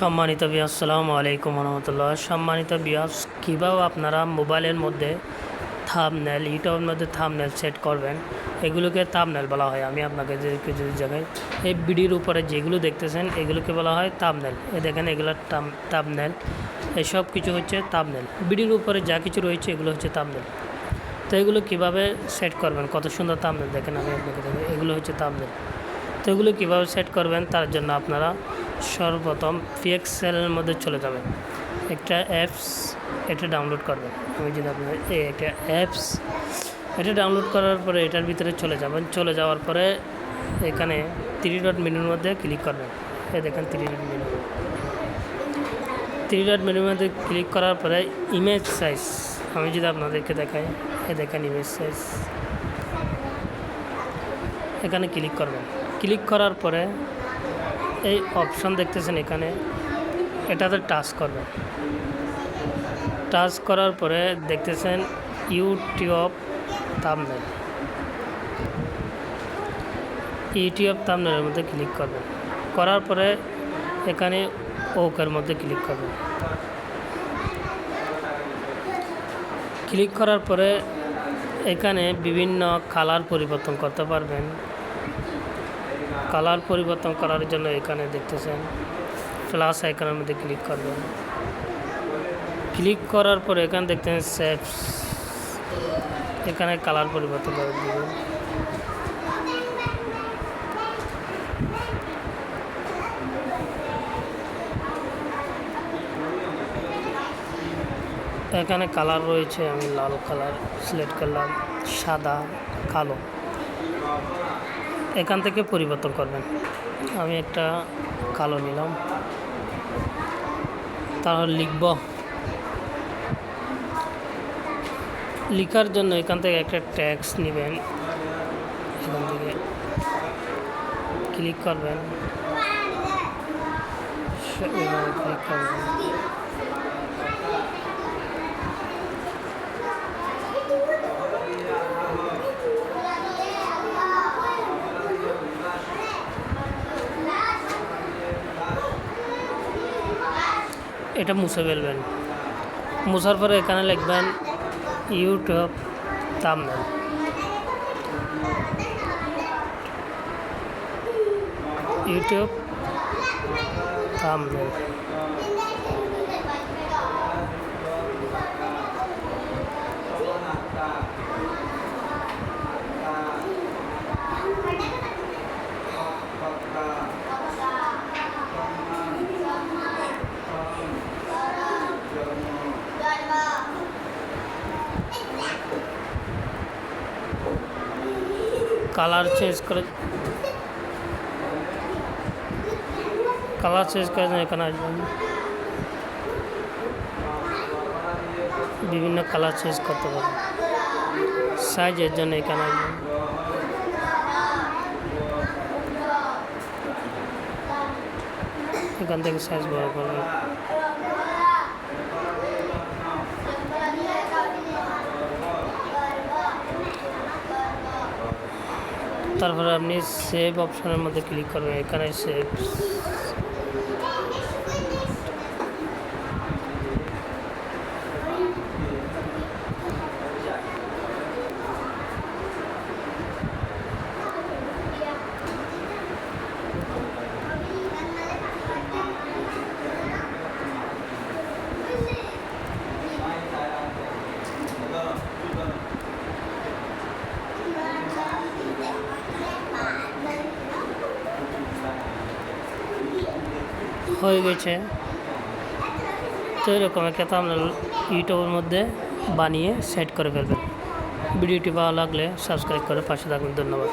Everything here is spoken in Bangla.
সম্মানিত বিয়াস আসসালামু আলাইকুম রহমতুল্লাহ। সম্মানিত বিয়াস কীভাবে আপনারা মোবাইলের মধ্যে থামনেল ইউটিউবের মধ্যে থামনেল সেট করবেন? এগুলোকে থামনেল বলা হয়। আমি আপনাকে যে কিছু জায়গায় এই বিডির উপরে যেগুলো দেখতেছেন, এগুলোকে বলা হয় থামনেল এ দেখেন, এগুলো থামনেল এসব কিছু হচ্ছে থামনেল বিডির উপরে যা কিছু রয়েছে, এগুলো হচ্ছে থামনেল তো এগুলো কীভাবে সেট করবেন? কত সুন্দর থামনেল দেখেন, আমি আপনাকে দেখেন এগুলো হচ্ছে থামনেল তো এগুলো কীভাবে সেট করবেন? তার জন্য আপনারা সর্বপ্রথম পিএক্সেলের মধ্যে চলে যাবেন একটা অ্যাপস এটা ডাউনলোড করবেন আমি যদি আপনার এই একটা অ্যাপস এটা ডাউনলোড করার পরে এটার ভিতরে চলে যাবেন। চলে যাওয়ার পরে এখানে থ্রি ডট মেনুর মধ্যে ক্লিক করবেন এই দেখেন three dot menu three dot মেনুর মধ্যে ক্লিক করার পরে ইমেজ সাইজ আমি যদি আপনাদেরকে দেখাই এ দেখেন ইমেজ সাইজ এখানে ক্লিক করবেন। ক্লিক করার পরে এই অপশন দেখতেছেন এখানে। এটাতে টাচ করবেন টাচ করার পরে দেখতেছেন ইউটিউব তামনেল ইউটিউব তামনেলের মধ্যে ক্লিক করবেন করার পরে এখানে ওকের মধ্যে ক্লিক করবেন ক্লিক করার পরে এখানে বিভিন্ন কালার পরিবর্তন করতে পারবেন। কালার পরিবর্তন করার জন্য এখানে দেখতেছেন প্লাস আইকনের মধ্যে ক্লিক করবেন। ক্লিক করার পরে এখানে দেখতেছেন সেপস এখানে কালার পরিবর্তন করে দেবেন। এখানে কালার রয়েছে, আমি লাল কালার সিলেক্ট করলাম, সাদা, কালো। এখান থেকে পরিবর্তন করবেন। আমি একটা কালো নিলাম। তারপর লিখব। লিখার জন্য এখান থেকে একটা ট্যাক্স নেবেন। এখান থেকে ক্লিক করবেন। ক্লিক করবেন। এটা মুছে ফেলবেন। মুছার পরে এখানে লিখবেন YouTube thumbnail YouTube thumbnail colour change করে কালার চেঞ্জ করে এখানে আসবেন বিভিন্ন কালার চেঞ্জ করতে পারবেন সাইজের জন্য এখানে আসবেন এখান থেকে সাইজ বড় করবেন তারপরে আপনি সেভ অপশনের মধ্যে ক্লিক করবেন। এখানে সেভ হয়ে গেছে। তো এরকম একটা আপনার ইউটিউবের মধ্যে বানিয়ে সেট করে ফেলবেন। ভিডিওটি ভালো লাগলে সাবস্ক্রাইব করে পাশে থাকবেন। ধন্যবাদ।